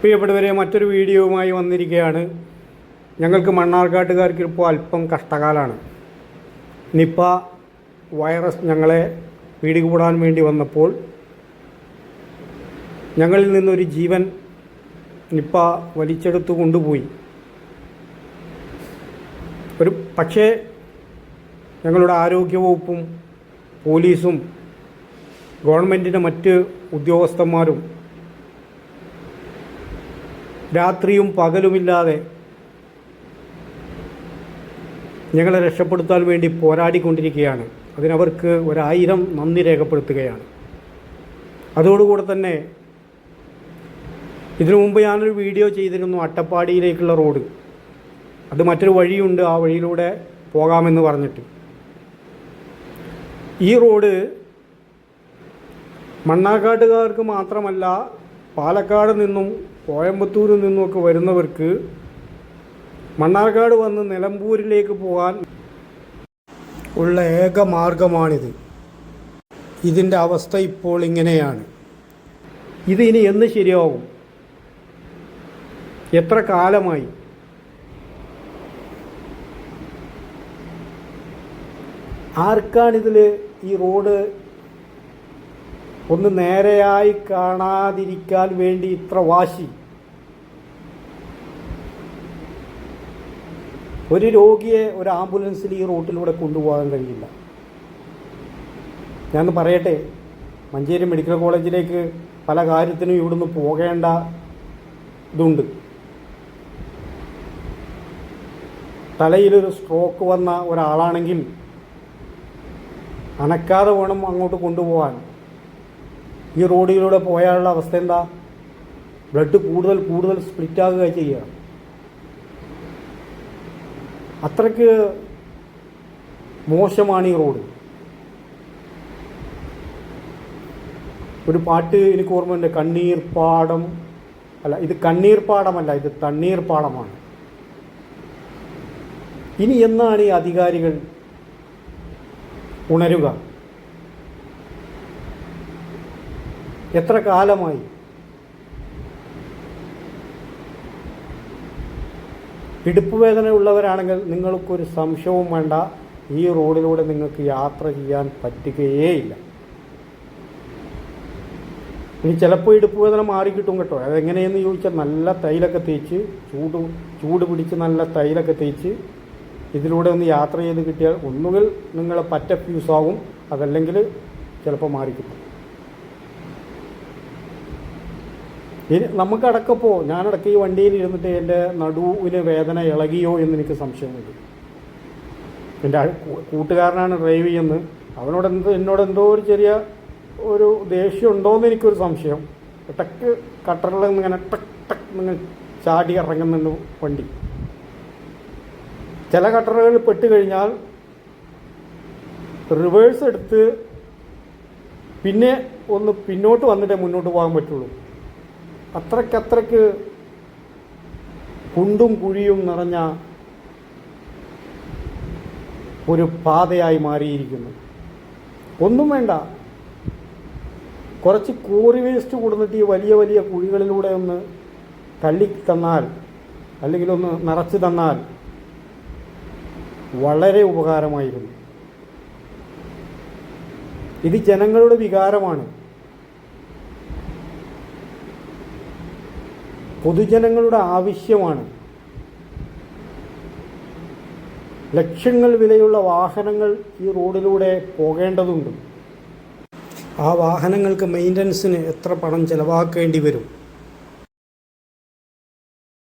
പ്രിയപ്പെട്ടവരെ മറ്റൊരു വീഡിയോവുമായി വന്നിരിക്കുകയാണ്. ഞങ്ങൾക്ക് മണ്ണാർക്കാട്ടുകാർക്ക് ഇപ്പോൾ അല്പം കഷ്ടകാലമാണ് നിപ്പ വൈറസ് ഞങ്ങളെ പിടികൂടാൻ വേണ്ടി വന്നപ്പോൾ ഞങ്ങളിൽ നിന്നൊരു ജീവൻ നിപ്പ വലിച്ചെടുത്തു കൊണ്ടുപോയി. ഒരു പക്ഷേ ഞങ്ങളുടെ ആരോഗ്യവകുപ്പും പോലീസും ഗവൺമെന്റിന്റെ മറ്റ് ഉദ്യോഗസ്ഥന്മാരും രാത്രിയും പകലുമില്ലാതെ ഞങ്ങളെ രക്ഷപ്പെടുത്താൻ വേണ്ടി പോരാടിക്കൊണ്ടിരിക്കുകയാണ്. അതിനവർക്ക് ഒരായിരം നന്ദി രേഖപ്പെടുത്തുകയാണ്. അതോടുകൂടെ തന്നെ ഇതിനു മുമ്പ് ഞാനൊരു വീഡിയോ ചെയ്തിരുന്നു അട്ടപ്പാടിയിലേക്കുള്ള റോഡ്. അത് മറ്റൊരു വഴിയുണ്ട് ആ വഴിയിലൂടെ പോകാമെന്ന് പറഞ്ഞിട്ട്. ഈ റോഡ് മണ്ണാക്കാട്ടുകാർക്ക് മാത്രമല്ല പാലക്കാട് നിന്നും കോയമ്പത്തൂരിൽ നിന്നൊക്കെ വരുന്നവർക്ക് മണ്ണാർക്കാട് വന്ന് നിലമ്പൂരിലേക്ക് പോകാൻ ഉള്ള ഏക മാർഗമാണിത്. ഇതിന്റെ അവസ്ഥ ഇപ്പോൾ ഇങ്ങനെയാണ്. ഇത് ഇനി എന്ന് ശരിയാവും? എത്ര കാലമായി? ആർക്കാണിതിൽ ഈ റോഡ് ഒന്ന് നേരെയായി കാണാതിരിക്കാൻ വേണ്ടി ഇത്ര വാശി. ഒരു രോഗിയെ ഒരു ആംബുലൻസിൽ ഈ റൂട്ടിലൂടെ കൊണ്ടുപോകാൻ കഴിയില്ല. ഞാൻ പറയട്ടെ മഞ്ചേരി മെഡിക്കൽ കോളേജിലേക്ക് പല കാര്യത്തിനും ഇവിടുന്ന് പോകേണ്ട ഇതുണ്ട്. തലയിലൊരു സ്ട്രോക്ക് വന്ന ഒരാളാണെങ്കിൽ അനക്കാതെ വേണം അങ്ങോട്ട് കൊണ്ടുപോകാൻ. ഈ റോഡിലൂടെ പോയാലുള്ള അവസ്ഥ എന്താ? ബ്ലഡ് കൂടുതൽ കൂടുതൽ സ്പ്ലിറ്റ് ആകുക ചെയ്യുക. അത്രയ്ക്ക് മോശമാണ് ഈ റോഡ്. ഒരു പാട്ട് എനിക്ക് ഓർമ്മയുണ്ട്. കണ്ണീർ പാടം. അല്ല ഇത് കണ്ണീർ പാടമല്ല ഇത് തണ്ണീർ പാടമാണ്. ഇനി എന്നാണ് ഈ അധികാരികൾ ഉണരുക? എത്ര കാലമായി? ഇടുപ്പ് വേദന ഉള്ളവരാണെങ്കിൽ നിങ്ങൾക്കൊരു സംശയവും വേണ്ട. ഈ റോഡിലൂടെ നിങ്ങൾക്ക് യാത്ര ചെയ്യാൻ പറ്റുകയേയില്ല. ഇനി ചിലപ്പോൾ ഇടുപ്പ് വേദന മാറിക്കിട്ടും കേട്ടോ അതെങ്ങനെയെന്ന് ചോദിച്ചാൽ നല്ല തൈലൊക്കെ തേച്ച് ചൂട് ചൂട് പിടിച്ച് നല്ല തൈലൊക്കെ തേച്ച് ഇതിലൂടെ ഒന്ന് യാത്ര ചെയ്ത് കിട്ടിയാൽ ഒന്നുകിൽ നിങ്ങൾ പറ്റ ഫ്യൂസാവും അതല്ലെങ്കിൽ ചിലപ്പോൾ മാറിക്കിട്ടും ഇനി നമുക്കടക്കപ്പോൾ ഞാനടക്കം ഈ വണ്ടിയിൽ ഇരുന്നിട്ട് എന്റെ നടുവിന് വേദന ഇളകിയോ എന്ന് എനിക്ക് സംശയമുണ്ട് എന്റെ കൂട്ടുകാരനാണ് ഡ്രൈവ് ചെയ്യുന്നത്. അവനോട് എന്ത് എന്നോട് എന്തോ ഒരു ചെറിയ ഒരു ദേഷ്യം ഉണ്ടോയെന്ന് എനിക്കൊരു സംശയം. ടക്ക് കട്ടറിൽ നിന്ന് ഇങ്ങനെ ടക്ക് ടക്ക് നിങ്ങൾ ചാടി ഇറങ്ങുന്നുണ്ട് വണ്ടി. ചില കട്ടറുകളിൽ പെട്ട് കഴിഞ്ഞാൽ റിവേഴ്സ് എടുത്ത് പിന്നെ ഒന്ന് പിന്നോട്ട് വന്നിട്ടേ മുന്നോട്ട് പോകാൻ പറ്റുള്ളൂ. അത്രയ്ക്കത്രയ്ക്ക് കുണ്ടും കുഴിയും നിറഞ്ഞ ഒരു പാതയായി മാറിയിരിക്കുന്നു. ഒന്നും വേണ്ട. കുറച്ച് കോറി വേസ്റ്റ് കൊടുത്തിട്ട് ഈ വലിയ വലിയ കുഴികളിലൂടെ ഒന്ന് തള്ളി തന്നാൽ അല്ലെങ്കിൽ ഒന്ന് നിറച്ച് തന്നാൽ വളരെ ഉപകാരമായിരുന്നു. ഇത് ജനങ്ങളുടെ വികാരമാണ്. പൊതുജനങ്ങളുടെ ആവശ്യമാണ്. ലക്ഷങ്ങൾ വിലയുള്ള വാഹനങ്ങൾ ഈ റോഡിലൂടെ പോകേണ്ടതുണ്ട്. ആ വാഹനങ്ങൾക്ക് മെയിന്റനൻസിന് എത്ര പണം ചിലവാക്കേണ്ടി വരും?